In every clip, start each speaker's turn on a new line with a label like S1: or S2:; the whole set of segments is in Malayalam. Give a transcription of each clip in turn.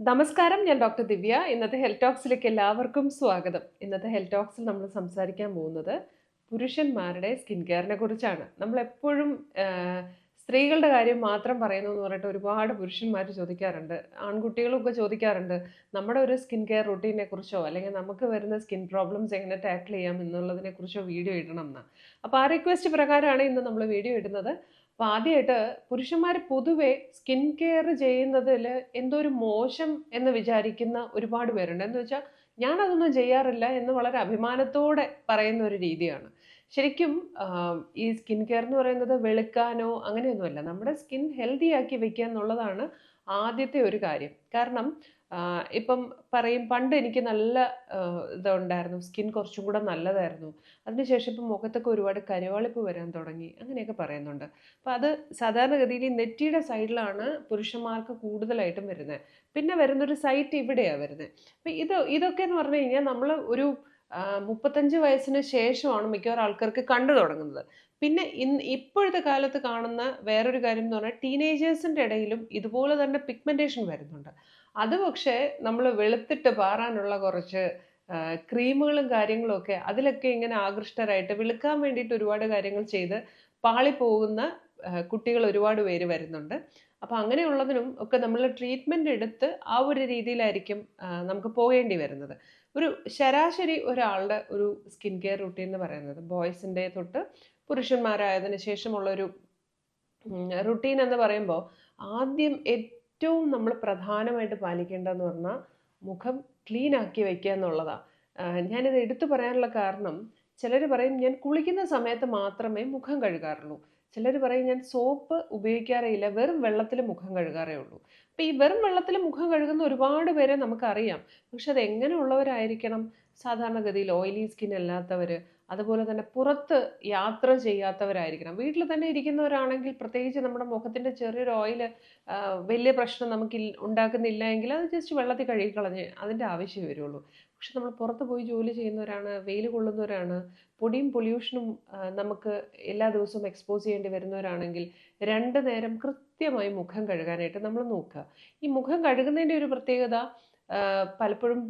S1: നമസ്കാരം ഞാൻ ഡോക്ടർ ദിവ്യ. ഇന്നത്തെ ഹെൽത്ത് ടോക്സിലേക്ക് എല്ലാവർക്കും സ്വാഗതം. ഇന്നത്തെ ഹെൽത്ത് ടോക്സിൽ നമ്മൾ സംസാരിക്കാൻ പോകുന്നത് പുരുഷന്മാരുടെ സ്കിൻ കെയറിനെ കുറിച്ചാണ്. നമ്മൾ എപ്പോഴും സ്ത്രീകളുടെ കാര്യം മാത്രം പറയുന്നു എന്ന് പറഞ്ഞിട്ട് ഒരുപാട് പുരുഷന്മാർ ചോദിക്കാറുണ്ട്. ആൺകുട്ടികളൊക്കെ ചോദിക്കാറുണ്ട് നമ്മുടെ ഒരു സ്കിൻ കെയർ റുട്ടീനെ കുറിച്ചോ? അല്ലെങ്കിൽ നമുക്ക് വരുന്ന സ്കിൻ പ്രോബ്ലംസ് എങ്ങനെ ടാക്കിൾ ചെയ്യാം? എന്നുള്ളതിനെ കുറിച്ചോ വീഡിയോ ഇടണം എന്ന്. അപ്പോൾ ആ റിക്വസ്റ്റ് പ്രകാരമാണ് ഇന്ന് നമ്മൾ വീഡിയോ ഇടുന്നത്. അപ്പോൾ ആദ്യമായിട്ട് പുരുഷന്മാർ പൊതുവെ സ്കിൻ കെയർ ചെയ്യുന്നതിൽ എന്തോ ഒരു മോശം എന്ന് വിചാരിക്കുന്ന ഒരുപാട് പേരുണ്ട്. എന്ന് വെച്ചാൽ ഞാനതൊന്നും ചെയ്യാറില്ല എന്ന് വളരെ അഭിമാനത്തോടെ പറയുന്ന ഒരു രീതിയാണ്. ശരിക്കും ഈ സ്കിൻ കെയർ എന്ന് പറയുന്നത് വെളുക്കാനോ അങ്ങനെയൊന്നുമല്ല. നമ്മുടെ സ്കിൻ ഹെൽത്തി ആക്കി വെക്കുക എന്നുള്ളതാണ് ആദ്യത്തെ ഒരു കാര്യം. കാരണം ഇപ്പം പറയും പണ്ട് എനിക്ക് നല്ല ഇതുണ്ടായിരുന്നു. സ്കിൻ കുറച്ചും കൂടെ നല്ലതായിരുന്നു. അതിനുശേഷം ഇപ്പം മുഖത്തൊക്കെ ഒരുപാട് കരുവാളിപ്പ് വരാൻ തുടങ്ങി. അങ്ങനെയൊക്കെ പറയുന്നുണ്ട്. അപ്പം അത് സാധാരണഗതിയിൽ നെറ്റിയുടെ സൈഡിലാണ് പുരുഷന്മാർക്ക് കൂടുതലായിട്ടും വരുന്നത്. പിന്നെ വരുന്നൊരു സൈറ്റ് ഇവിടെയാണ് വരുന്നത്. അപ്പം ഇത് ഇതൊക്കെ എന്ന് പറഞ്ഞു കഴിഞ്ഞാൽ നമ്മൾ ഒരു മുപ്പത്തഞ്ച് വയസ്സിന് ശേഷമാണ് മിക്കവാറും ആൾക്കാർക്ക് കണ്ടു തുടങ്ങുന്നത്. പിന്നെ ഇന്ന് ഇപ്പോഴത്തെ കാലത്ത് കാണുന്ന വേറൊരു കാര്യം എന്ന് പറഞ്ഞാൽ ടീനേജേഴ്സിന്റെ ഇടയിലും ഇതുപോലെ തന്നെ പിഗ്മെന്റേഷൻ വരുന്നുണ്ട്. അത് പക്ഷേ നമ്മൾ വെളുത്തിട്ട് പാറാനുള്ള കുറച്ച് ക്രീമുകളും കാര്യങ്ങളും ഒക്കെ അതിലൊക്കെ ഇങ്ങനെ ആകൃഷ്ടരായിട്ട് വെളുക്കാൻ വേണ്ടിയിട്ട് ഒരുപാട് കാര്യങ്ങൾ ചെയ്ത് പാളിപ്പോകുന്ന പോകുന്ന കുട്ടികൾ ഒരുപാട് പേര് വരുന്നുണ്ട്. അപ്പോൾ അങ്ങനെയുള്ളതിനും ഒക്കെ നമ്മൾ ട്രീറ്റ്മെന്റ് എടുത്ത് ആ ഒരു രീതിയിലായിരിക്കും നമുക്ക് പോകേണ്ടി വരുന്നത്. ഒരു ശരാശരി ഒരാളുടെ ഒരു സ്കിൻ കെയർ റുട്ടീൻ എന്ന് പറയുന്നത് ബോയ്സിന്റെ തൊട്ട് പുരുഷന്മാരായതിനു ശേഷമുള്ളൊരു റുട്ടീൻ എന്ന് പറയുമ്പോൾ ആദ്യം ഏറ്റവും നമ്മൾ പ്രധാനമായിട്ട് പാലിക്കേണ്ടതെന്ന് പറഞ്ഞാൽ മുഖം ക്ലീൻ ആക്കി വയ്ക്കുക എന്നുള്ളതാണ് ഞാനിത് എടുത്തു പറയാനുള്ള കാരണം ചിലർ പറയും ഞാൻ കുളിക്കുന്ന സമയത്ത് മാത്രമേ മുഖം കഴുകാറുള്ളൂ. ചിലർ പറയും ഞാൻ സോപ്പ് ഉപയോഗിക്കാറേയില്ല വെറും വെള്ളത്തിൽ മുഖം കഴുകാറേ ഉള്ളൂ. അപ്പം ഈ വെറും വെള്ളത്തിൽ മുഖം കഴുകുന്ന ഒരുപാട് പേരെ നമുക്കറിയാം. പക്ഷെ അത് എങ്ങനെയുള്ളവരായിരിക്കണം സാധാരണഗതിയിൽ ഓയിലി സ്കിൻ അല്ലാത്തവർ അതുപോലെ തന്നെ പുറത്ത് യാത്ര ചെയ്യാത്തവരായിരിക്കണം. വീട്ടിൽ തന്നെ ഇരിക്കുന്നവരാണെങ്കിൽ പ്രത്യേകിച്ച് നമ്മുടെ മുഖത്തിന്റെ ചെറിയൊരു ഓയിൽ വലിയ പ്രശ്നം നമുക്ക് ഉണ്ടാക്കുന്നില്ല എങ്കിൽ അത് ജസ്റ്റ് വെള്ളത്തിൽ കഴുകി കളഞ്ഞ് അതിന്റെ ആവശ്യമേ വരുള്ളൂ. പക്ഷെ നമ്മൾ പുറത്ത് പോയി ജോലി ചെയ്യുന്നവരാണ് വെയിൽ കൊള്ളുന്നവരാണ് പൊടിയും പൊല്യൂഷനും നമുക്ക് എല്ലാ ദിവസവും എക്സ്പോസ് ചെയ്യേണ്ടി വരുന്നവരാണെങ്കിൽ രണ്ട് നേരം കൃത്യമായി മുഖം കഴുകാനായിട്ട് നമ്മൾ നോക്കുക. ഈ മുഖം കഴുകുന്നതിന്റെ ഒരു പ്രത്യേകത പലപ്പോഴും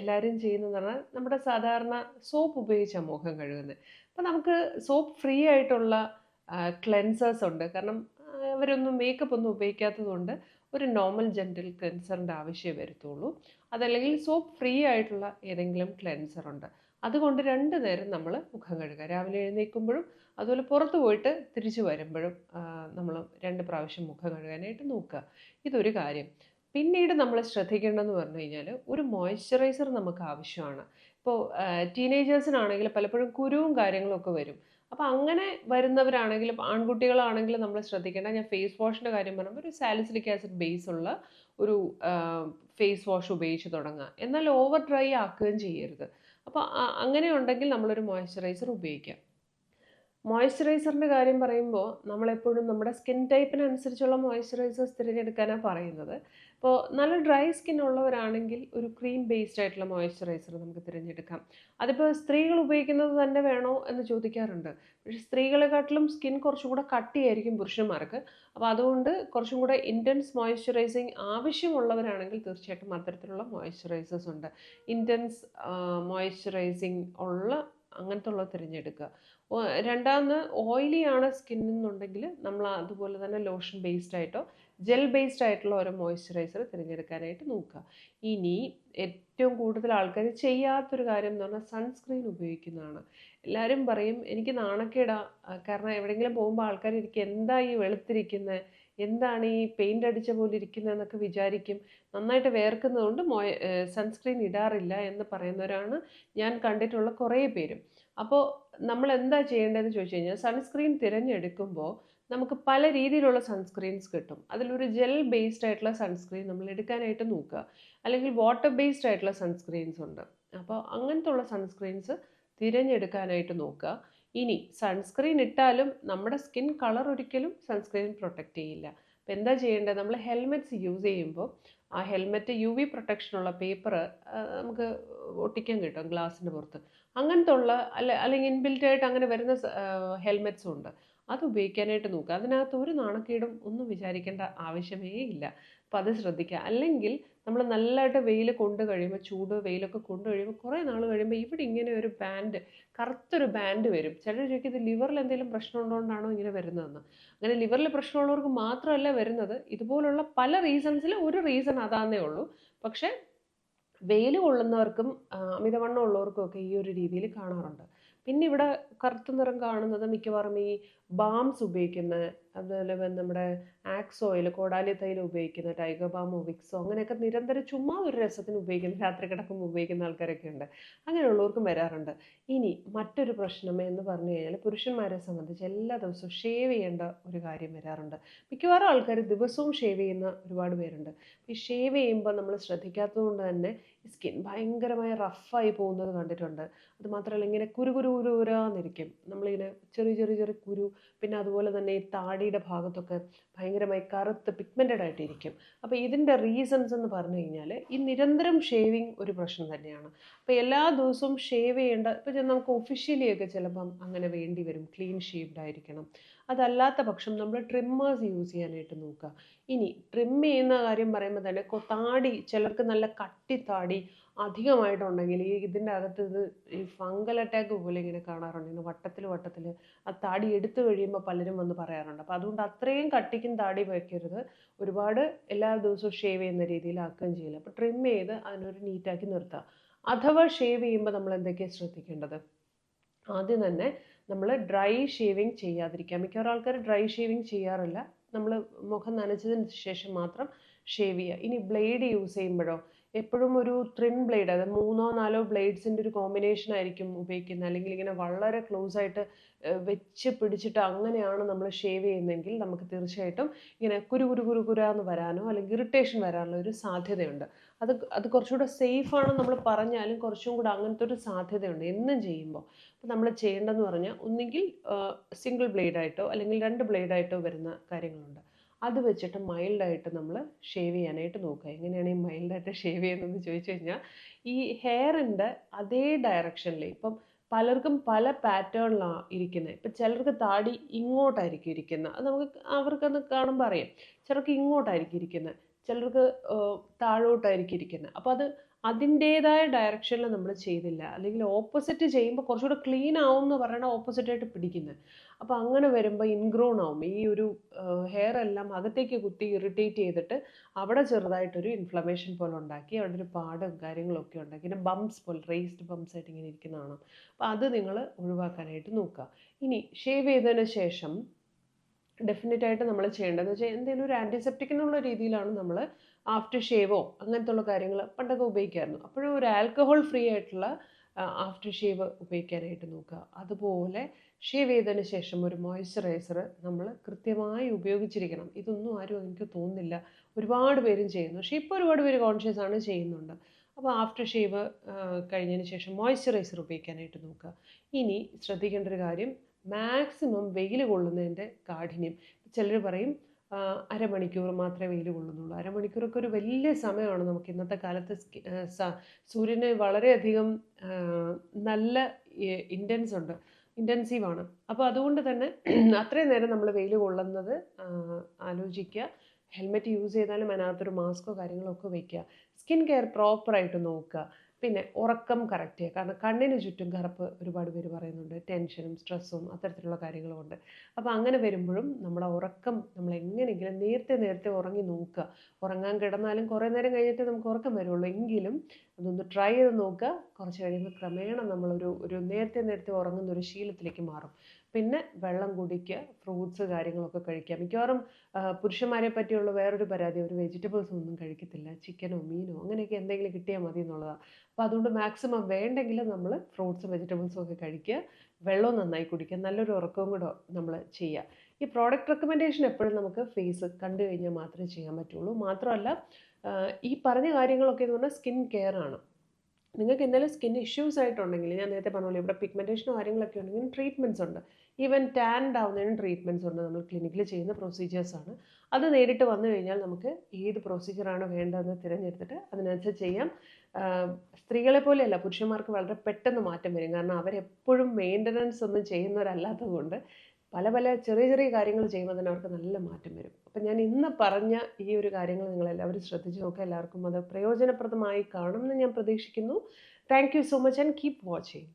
S1: എല്ലാവരും ചെയ്യുന്നതെന്ന് പറഞ്ഞാൽ നമ്മുടെ സാധാരണ സോപ്പ് ഉപയോഗിച്ചാണ് മുഖം കഴുകുന്നത് അപ്പോൾ നമുക്ക് സോപ്പ് ഫ്രീ ആയിട്ടുള്ള ക്ലെൻസേഴ്സ് ഉണ്ട്. കാരണം അവരൊന്നും മേക്കപ്പ് ഒന്നും ഉപയോഗിക്കാത്തതുകൊണ്ട് ഒരു നോർമൽ ജെന്റൽ ക്ലെൻസറിന്റെ ആവശ്യം വരത്തുള്ളൂ. അതല്ലെങ്കിൽ സോപ്പ് ഫ്രീ ആയിട്ടുള്ള ഏതെങ്കിലും ക്ലെൻസർ ഉണ്ട്. അതുകൊണ്ട് രണ്ട് നേരം നമ്മൾ മുഖം കഴുകുക. രാവിലെ എഴുന്നേൽക്കുമ്പോഴും അതുപോലെ പുറത്ത് പോയിട്ട് തിരിച്ചു വരുമ്പോഴും നമ്മൾ രണ്ട് പ്രാവശ്യം മുഖം കഴുകാനായിട്ട് നോക്കുക. ഇതൊരു കാര്യം. പിന്നീട് നമ്മൾ ശ്രദ്ധിക്കേണ്ടതെന്ന് പറഞ്ഞു കഴിഞ്ഞാൽ ഒരു മോയ്സ്ചറൈസർ നമുക്ക് ആവശ്യമാണ്. ഇപ്പോൾ ടീനേജേഴ്സിനാണെങ്കിൽ പലപ്പോഴും കുരുവും കാര്യങ്ങളൊക്കെ വരും. അപ്പോൾ അങ്ങനെ വരുന്നവരാണെങ്കിലും ആൺകുട്ടികളാണെങ്കിലും നമ്മൾ ശ്രദ്ധിക്കേണ്ട. ഞാൻ ഫേസ് വാഷിന്റെ കാര്യം പറയുമ്പോൾ ഒരു സാലിസിലിക് ആസിഡ് ബേസ് ഉള്ള ഒരു ഫേസ് വാഷ് ഉപയോഗിച്ച് തുടങ്ങുക എന്നാൽ ഓവർ ഡ്രൈ ആക്കുകയും ചെയ്യരുത്. അപ്പോൾ അങ്ങനെ ഉണ്ടെങ്കിൽ നമ്മളൊരു മോയ്സ്ചറൈസർ ഉപയോഗിക്കാം. മോയ്സ്ചറൈസറിന്റെ കാര്യം പറയുമ്പോൾ നമ്മളെപ്പോഴും നമ്മുടെ സ്കിൻ ടൈപ്പിനനുസരിച്ചുള്ള മോയ്സ്ചറൈസേഴ്സ് തിരഞ്ഞെടുക്കാനാണ് പറയുന്നത്. ഇപ്പോൾ നല്ല ഡ്രൈ സ്കിൻ ഉള്ളവരാണെങ്കിൽ ഒരു ക്രീം ബേസ്ഡ് ആയിട്ടുള്ള മോയ്സ്ചറൈസർ നമുക്ക് തിരഞ്ഞെടുക്കാം. അതിപ്പോൾ സ്ത്രീകൾ ഉപയോഗിക്കുന്നത് തന്നെ വേണോ എന്ന് ചോദിക്കാറുണ്ട്. പക്ഷേ സ്ത്രീകളെക്കാട്ടിലും സ്കിൻ കുറച്ചും കൂടെ കട്ടിയായിരിക്കും പുരുഷന്മാർക്ക്. അപ്പോൾ അതുകൊണ്ട് കുറച്ചും കൂടെ ഇന്റൻസ് മോയ്സ്ചറൈസിങ് ആവശ്യമുള്ളവരാണെങ്കിൽ തീർച്ചയായിട്ടും അത്തരത്തിലുള്ള മോയ്സ്ചറൈസേഴ്സ് ഉണ്ട്. ഇന്റൻസ് മോയ്സ്ചറൈസിങ് ഉള്ള അങ്ങനത്തെ ഉള്ളത് തിരഞ്ഞെടുക്കുക രണ്ടാമത് ഓയിലി ആണ് സ്കിൻ എന്നുണ്ടെങ്കിൽ നമ്മൾ അതുപോലെ തന്നെ ലോഷൻ ബേസ്ഡ് ആയിട്ടോ ജെൽ ബേസ്ഡ് ആയിട്ടുള്ള ഒരു മോയ്സ്ചറൈസർ തിരഞ്ഞെടുക്കാനായിട്ട് നോക്കുക. ഇനി ഏറ്റവും കൂടുതൽ ആൾക്കാർ ചെയ്യാത്തൊരു കാര്യം എന്ന് പറഞ്ഞാൽ സൺസ്ക്രീൻ ഉപയോഗിക്കുന്നതാണ്. എല്ലാവരും പറയും എനിക്ക് നാണക്കേടാ. കാരണം എവിടെയെങ്കിലും പോകുമ്പോൾ ആൾക്കാർ എനിക്ക് എന്താ ഈ വെളുത്തിരിക്കുന്നത് എന്താണ് ഈ പെയിന്റ് അടിച്ച പോലെ ഇരിക്കുന്നതെന്നൊക്കെ വിചാരിക്കും. നന്നായിട്ട് വേർക്കുന്നതുകൊണ്ട് മോയ സൺസ്ക്രീൻ ഇടാറില്ല എന്ന് പറയുന്നവരാണ് ഞാൻ കണ്ടിട്ടുള്ള കുറേ പേരും. അപ്പോൾ നമ്മൾ എന്താ ചെയ്യേണ്ടതെന്ന് ചോദിച്ചു കഴിഞ്ഞാൽ സൺസ്ക്രീൻ തിരഞ്ഞെടുക്കുമ്പോൾ നമുക്ക് പല രീതിയിലുള്ള സൺസ്ക്രീൻസ് കിട്ടും. അതിലൊരു ജെൽ ബേസ്ഡ് ആയിട്ടുള്ള സൺസ്ക്രീൻ നമ്മൾ എടുക്കാനായിട്ട് നോക്കുക. അല്ലെങ്കിൽ വാട്ടർ ബേസ്ഡ് ആയിട്ടുള്ള സൺസ്ക്രീൻസ് ഉണ്ട്. അപ്പോൾ അങ്ങനത്തെ ഉള്ള സൺസ്ക്രീൻസ് തിരഞ്ഞെടുക്കാനായിട്ട് നോക്കുക. ഇനി സൺസ്ക്രീൻ ഇട്ടാലും നമ്മുടെ സ്കിൻ കളർ ഒരിക്കലും സൺസ്ക്രീൻ പ്രൊട്ടക്റ്റ് ചെയ്യില്ല. അപ്പോൾ എന്താ ചെയ്യേണ്ടത്? നമ്മൾ ഹെൽമെറ്റ്സ് യൂസ് ചെയ്യുമ്പോൾ ആ ഹെൽമെറ്റ് യു വി പ്രൊട്ടക്ഷനുള്ള പേപ്പർ നമുക്ക് ഒട്ടിക്കാൻ കിട്ടും ഗ്ലാസിന്റെ പുറത്ത്. അങ്ങനത്തെ ഉള്ള അല്ല അല്ലെങ്കിൽ ഇൻബിൽറ്റ് ആയിട്ട് അങ്ങനെ വരുന്ന ഹെൽമെറ്റ്സും ഉണ്ട്. അത് ഉപയോഗിക്കാനായിട്ട് നോക്കുക. അതിനകത്ത് ഒരു നാണക്കേടും ഒന്നും വിചാരിക്കേണ്ട ആവശ്യമേ ഇല്ല. അപ്പോൾ അത് ശ്രദ്ധിക്കുക. അല്ലെങ്കിൽ നമ്മൾ നല്ലതായിട്ട് വെയിൽ കൊണ്ട് കഴിയുമ്പോൾ ചൂട് വെയിലൊക്കെ കൊണ്ട് കഴിയുമ്പോൾ കുറേ നാൾ കഴിയുമ്പോൾ ഇവിടെ ഇങ്ങനെ ഒരു ബാൻഡ് കറുത്തൊരു ബാൻഡ് വരും. ചിലർ ചോദിക്കും ഇത് ലിവറിൽ എന്തെങ്കിലും പ്രശ്നം ഉള്ളതുകൊണ്ടാണോ ഇങ്ങനെ വരുന്നതെന്ന്? അങ്ങനെ ലിവറിൽ പ്രശ്നമുള്ളവർക്ക് മാത്രമല്ല വരുന്നത്. ഇതുപോലുള്ള പല റീസൺസിൽ ഒരു റീസൺ അതാന്നേ ഉള്ളൂ. പക്ഷേ വെയിൽ കൊള്ളുന്നവർക്കും അമിതവണ്ണം ഉള്ളവർക്കും ഒക്കെ ഈ ഒരു രീതിയിൽ കാണാറുണ്ട്. പിന്നെ ഇവിടെ കറുത്ത നിറം കാണുന്നത് മിക്കവാറും ഈ ബാംസ് ഉപയോഗിക്കുന്ന അതുപോലെ നമ്മുടെ ആക്സ് ഓയിൽ കോടാലി തൈലം ഉപയോഗിക്കുന്ന ടൈഗർ ബാമോ വിക്സോ അങ്ങനെയൊക്കെ നിരന്തരം ചുമ്മാ ഒരു രസത്തിന് ഉപയോഗിക്കുന്ന രാത്രി കിടക്കുമ്പോൾ ഉപയോഗിക്കുന്ന ആൾക്കാരൊക്കെ ഉണ്ട്. അങ്ങനെയുള്ളവർക്കും വരാറുണ്ട്. ഇനി മറ്റൊരു പ്രശ്നം എന്ന് പറഞ്ഞു കഴിഞ്ഞാൽ പുരുഷന്മാരെ സംബന്ധിച്ച് എല്ലാ ദിവസവും ഷേവ് ചെയ്യേണ്ട ഒരു കാര്യം വരാറുണ്ട്. മിക്കവാറും ആൾക്കാർ ദിവസവും ഷേവ് ചെയ്യുന്ന ഒരുപാട് പേരുണ്ട്. ഈ ഷേവ് ചെയ്യുമ്പോൾ നമ്മൾ ശ്രദ്ധിക്കാത്തത് കൊണ്ട് തന്നെ സ്കിൻ ഭയങ്കരമായി റഫായി പോകുന്നത് കണ്ടിട്ടുണ്ട്. അത് മാത്രമല്ല ഇങ്ങനെ കുരു കുരു കുരു നമ്മളിങ്ങനെ ചെറിയ ചെറിയ ചെറിയ കുരു പിന്നെ അതുപോലെ തന്നെ ഈ താടിയുടെ ഭാഗത്തൊക്കെ ഭയങ്കരമായി കറുത്ത് പിഗ്മെന്റഡ് ആയിട്ടിരിക്കും. അപ്പോൾ ഇതിന്റെ റീസൺസ് എന്ന് പറഞ്ഞു കഴിഞ്ഞാൽ ഈ നിരന്തരം ഷേവിങ് ഒരു പ്രശ്നം തന്നെയാണ്. അപ്പോൾ എല്ലാ ദിവസവും ഷേവ് ചെയ്യേണ്ട ഇപ്പോൾ നമുക്ക് ഒഫീഷ്യലി ഒക്കെ ചിലപ്പം അങ്ങനെ വേണ്ടി വരും ക്ലീൻ ഷേവ്ഡ് ആയിരിക്കണം. അതല്ലാത്ത പക്ഷം നമ്മൾ ട്രിമ്മേഴ്സ് യൂസ് ചെയ്യാനായിട്ട് നോക്കുക. ഇനി ട്രിം ചെയ്യുന്ന കാര്യം പറയുമ്പോൾ തന്നെ കൊ- താടി ചിലർക്ക് നല്ല കട്ടി താടി അധികമായിട്ടുണ്ടെങ്കിൽ ഈ ഇതിന്റെ അകത്ത് ഇത് ഈ ഫംഗൽ അറ്റാക്ക് പോലെ ഇങ്ങനെ കാണാറുണ്ട്. ഇങ്ങനെ വട്ടത്തിൽ വട്ടത്തിൽ ആ താടി എടുത്തു കഴിയുമ്പോൾ പലരും വന്ന് പറയാറുണ്ട്. അപ്പോൾ അതുകൊണ്ട് അത്രയും കട്ടിക്കും താടി വയ്ക്കരുത്. ഒരുപാട് എല്ലാ ദിവസവും ഷേവ് ചെയ്യുന്ന രീതിയിലാക്കുകയും ചെയ്യില്ല. അപ്പോൾ ട്രിം ചെയ്ത് അതിനൊരു നീറ്റാക്കി നിർത്തുക അഥവാ ഷേവ് ചെയ്യുമ്പോൾ നമ്മൾ എന്തൊക്കെയാണ് ശ്രദ്ധിക്കേണ്ടത്? ആദ്യം തന്നെ നമ്മൾ ഡ്രൈ ഷേവിങ് ചെയ്യാതിരിക്കുക. മിക്കവാറും ആൾക്കാർ ഡ്രൈ ഷേവിങ് ചെയ്യാറില്ല. നമ്മൾ മുഖം നനച്ചതിന് ശേഷം മാത്രം ഷേവ് ചെയ്യുക. ഇനി ബ്ലേഡ് യൂസ് ചെയ്യുമ്പോഴോ എപ്പോഴും ഒരു ട്രിൻ ബ്ലേഡ് അതായത് മൂന്നോ നാലോ ബ്ലേഡ്സിന്റെ ഒരു കോമ്പിനേഷൻ ആയിരിക്കും ഉപയോഗിക്കുന്നത്. അല്ലെങ്കിൽ ഇങ്ങനെ വളരെ ക്ലോസ് ആയിട്ട് വെച്ച് പിടിച്ചിട്ട് അങ്ങനെയാണ് നമ്മൾ ഷേവ് ചെയ്യുന്നതെങ്കിൽ നമുക്ക് തീർച്ചയായിട്ടും ഇങ്ങനെ കുരു കുരു കുരു കുരാന്ന് വരാനോ അല്ലെങ്കിൽ ഇറിറ്റേഷൻ വരാനുള്ള ഒരു സാധ്യതയുണ്ട്. അത് അത് കുറച്ചുകൂടെ ആണെന്ന് നമ്മൾ പറഞ്ഞാലും കുറച്ചും കൂടെ അങ്ങനത്തെ ഒരു സാധ്യതയുണ്ട്. എന്നും ചെയ്യുമ്പോൾ. അപ്പോൾ നമ്മൾ ചെയ്യേണ്ടതെന്ന് പറഞ്ഞാൽ ഒന്നുകിൽ സിംഗിൾ ബ്ലേഡായിട്ടോ അല്ലെങ്കിൽ രണ്ട് ബ്ലേഡായിട്ടോ വരുന്ന കാര്യങ്ങളുണ്ട്. അത് വെച്ചിട്ട് മൈൽഡായിട്ട് നമ്മൾ ഷേവ് ചെയ്യാനായിട്ട് നോക്കുക. എങ്ങനെയാണ് ഈ മൈൽഡായിട്ട് ഷേവ് ചെയ്യുന്നതെന്ന് ചോദിച്ചു കഴിഞ്ഞാൽ ഈ ഹെയറിന്റെ അതേ ഡയറക്ഷനിൽ ഇപ്പം പലർക്കും പല പാറ്റേണിലാണ് ഇരിക്കുന്നത് ഇപ്പം ചിലർക്ക് താടി ഇങ്ങോട്ടായിരിക്കും ഇരിക്കുന്നത് അത് നമുക്ക് അവർക്കത് കാണുമ്പോൾ അറിയാം. ചിലർക്ക് ഇങ്ങോട്ടായിരിക്കും ഇരിക്കുന്നത് ചിലർക്ക് താഴോട്ട് താഴോട്ടായിരിക്കും ഇരിക്കുന്നത് അപ്പോൾ അത് അതിന്റേതായ ഡയറക്ഷനിൽ നമ്മൾ ചെയ്തില്ല. അല്ലെങ്കിൽ ഓപ്പോസിറ്റ് ചെയ്യുമ്പോൾ കുറച്ചുകൂടെ ക്ലീൻ ആവും എന്ന് പറയണ ഓപ്പോസിറ്റായിട്ട് പിടിക്കുന്നത് അപ്പോൾ അങ്ങനെ വരുമ്പോൾ ഇൻഗ്രോൺ ആവും. ഈ ഒരു ഹെയർ എല്ലാം അകത്തേക്ക് കുത്തി ഇറിറ്റേറ്റ് ചെയ്തിട്ട് അവിടെ ചെറുതായിട്ടൊരു ഇൻഫ്ലമേഷൻ പോലെ ഉണ്ടാക്കി അവിടെ ഒരു പാടും കാര്യങ്ങളൊക്കെ ഉണ്ടാക്കി. പിന്നെ ബംസ് പോലെ റേസ്ഡ് ബംസ് ആയിട്ട് ഇങ്ങനെ ഇരിക്കുന്നതാണ് അപ്പോൾ അത് നിങ്ങൾ ഒഴിവാക്കാനായിട്ട് നോക്കുക. ഇനി ഷേവ് ചെയ്തതിന് ശേഷം ഡെഫിനറ്റായിട്ട് നമ്മൾ ചെയ്യേണ്ടതെന്ന് വെച്ചാൽ എന്തെങ്കിലും ഒരു ആന്റിസെപ്റ്റിക് എന്നുള്ള രീതിയിലാണ് നമ്മൾ ആഫ്റ്റർ ഷേവോ അങ്ങനത്തെ ഉള്ള കാര്യങ്ങൾ പണ്ടൊക്കെ ഉപയോഗിക്കായിരുന്നു. അപ്പോഴും ഒരു ആൽക്കഹോൾ ഫ്രീ ആയിട്ടുള്ള ആഫ്റ്റർ ഷേവ് ഉപയോഗിക്കാനായിട്ട് നോക്കുക. അതുപോലെ ഷേവ് ചെയ്തതിന് ശേഷം ഒരു മോയ്സ്ചറൈസർ നമ്മൾ കൃത്യമായി ഉപയോഗിച്ചിരിക്കണം. ഇതൊന്നും ആരും എനിക്ക് തോന്നുന്നില്ല. ഒരുപാട് പേരും ചെയ്യുന്നു. പക്ഷേ ഇപ്പോൾ ഒരുപാട് പേര് കോൺഷ്യസ് ആണ് ചെയ്യുന്നുണ്ട്. അപ്പോൾ ആഫ്റ്റർ ഷേവ് കഴിഞ്ഞതിന് ശേഷം മോയ്സ്ചറൈസർ ഉപയോഗിക്കാനായിട്ട് നോക്കുക. ഇനി ശ്രദ്ധിക്കേണ്ട ഒരു കാര്യം മാക്സിമം വെയിൽ കൊള്ളുന്നതിന്റെ കാഠിന്യം. ചിലർ പറയും അരമണിക്കൂർ മാത്രമേ വെയിൽ കൊള്ളുന്നുള്ളൂ അരമണിക്കൂറൊക്കെ ഒരു വലിയ സമയമാണ് നമുക്ക് ഇന്നത്തെ കാലത്ത് സൂര്യന് വളരെയധികം നല്ല ഇന്റൻസ് ഉണ്ട്. ഇന്റൻസീവാണ് അപ്പോൾ അതുകൊണ്ട് തന്നെ അത്രയും നേരം നമ്മൾ വെയിൽ കൊള്ളുന്നത് ആലോചിക്കുക. ഹെൽമെറ്റ് യൂസ് ചെയ്താലും അതിനകത്തൊരു മാസ്കോ കാര്യങ്ങളോ ഒക്കെ വയ്ക്കുക സ്കിൻ കെയർ പ്രോപ്പറായിട്ട് നോക്കുക. പിന്നെ ഉറക്കം കറക്റ്റ് ചെയ്യുക കാരണം കണ്ണിന് ചുറ്റും കറുപ്പ് ഒരുപാട് പേര് പറയുന്നുണ്ട്. ടെൻഷനും സ്ട്രെസ്സും അത്തരത്തിലുള്ള കാര്യങ്ങളും ഉണ്ട്. അപ്പോൾ അങ്ങനെ വരുമ്പോഴും നമ്മുടെ ഉറക്കം നമ്മൾ എങ്ങനെയെങ്കിലും നേരത്തെ നേരത്തെ ഉറങ്ങി നോക്കുക. ഉറങ്ങാൻ കിടന്നാലും കുറേ നേരം കഴിഞ്ഞിട്ട് നമുക്ക് ഉറക്കം വരുള്ളൂ. എങ്കിലും അതൊന്ന് ട്രൈ ചെയ്ത് നോക്കുക. കുറച്ച് കഴിയുമ്പോൾ ക്രമേണ നമ്മളൊരു ഒരു നേരത്തെ നേരത്തെ ഉറങ്ങുന്ന ഒരു ശീലത്തിലേക്ക് മാറും. പിന്നെ വെള്ളം കുടിക്കുക ഫ്രൂട്ട്സ് കാര്യങ്ങളൊക്കെ കഴിക്കുക. മിക്കവാറും പുരുഷന്മാരെ പറ്റിയുള്ള വേറൊരു പരാതി അവർ വെജിറ്റബിൾസ് ഒന്നും കഴിക്കത്തില്ല. ചിക്കനോ മീനോ അങ്ങനെയൊക്കെ എന്തെങ്കിലും കിട്ടിയാൽ മതി എന്നുള്ളതാണ് അപ്പോൾ അതുകൊണ്ട് മാക്സിമം വേണ്ടെങ്കിൽ നമ്മൾ ഫ്രൂട്ട്സും വെജിറ്റബിൾസും ഒക്കെ കഴിക്കുക. വെള്ളവും നന്നായി കുടിക്കുക. നല്ലൊരു ഉറക്കവും കൂടെ നമ്മൾ ചെയ്യുക. ഈ പ്രോഡക്റ്റ് റെക്കമെൻഡേഷൻ എപ്പോഴും നമുക്ക് ഫേസ് കണ്ടു കഴിഞ്ഞാൽ മാത്രമേ ചെയ്യാൻ പറ്റുള്ളൂ. മാത്രമല്ല ഈ പറഞ്ഞ കാര്യങ്ങളൊക്കെ എന്ന് പറഞ്ഞാൽ സ്കിൻ കെയർ ആണ്. നിങ്ങൾക്ക് എന്തെങ്കിലും സ്കിൻ ഇഷ്യൂസ് ആയിട്ടുണ്ടെങ്കിൽ ഞാൻ നേരത്തെ പറഞ്ഞോളൂ ഇവിടെ പിഗ്മെന്റേഷനോ കാര്യങ്ങളൊക്കെ ഉണ്ടെങ്കിൽ ട്രീറ്റ്മെന്റ്സ് ഉണ്ട്. ഈവൻ ടാൻഡ് ആവുന്നതിനും ട്രീറ്റ്മെന്റ്സ് ഉണ്ട്. നമ്മൾ ക്ലിനിക്കിൽ ചെയ്യുന്ന പ്രൊസീജിയേഴ്സാണ് അത് നേരിട്ട് വന്നു കഴിഞ്ഞാൽ നമുക്ക് ഏത് പ്രൊസീജിയറാണ് വേണ്ടതെന്ന് തിരഞ്ഞെടുത്തിട്ട് അതിനനുസരിച്ച് ചെയ്യാം. സ്ത്രീകളെ പോലെയല്ല പുരുഷന്മാർക്ക് വളരെ പെട്ടെന്ന് മാറ്റം വരും. കാരണം അവരെപ്പോഴും മെയിന്റനൻസ് ഒന്നും ചെയ്യുന്നവരല്ലാത്തതുകൊണ്ട് പല പല ചെറിയ ചെറിയ കാര്യങ്ങൾ ചെയ്യുമ്പോൾ തന്നെ അവർക്ക് നല്ല മാറ്റം വരും. അപ്പം ഞാൻ ഇന്ന് പറഞ്ഞ ഈ ഒരു കാര്യങ്ങൾ നിങ്ങൾ എല്ലാവരും ശ്രദ്ധിച്ച് നോക്കുക. എല്ലാവർക്കും അത് പ്രയോജനപ്രദമായി കാണുമെന്ന് ഞാൻ പ്രതീക്ഷിക്കുന്നു. Thank you so much and keep watching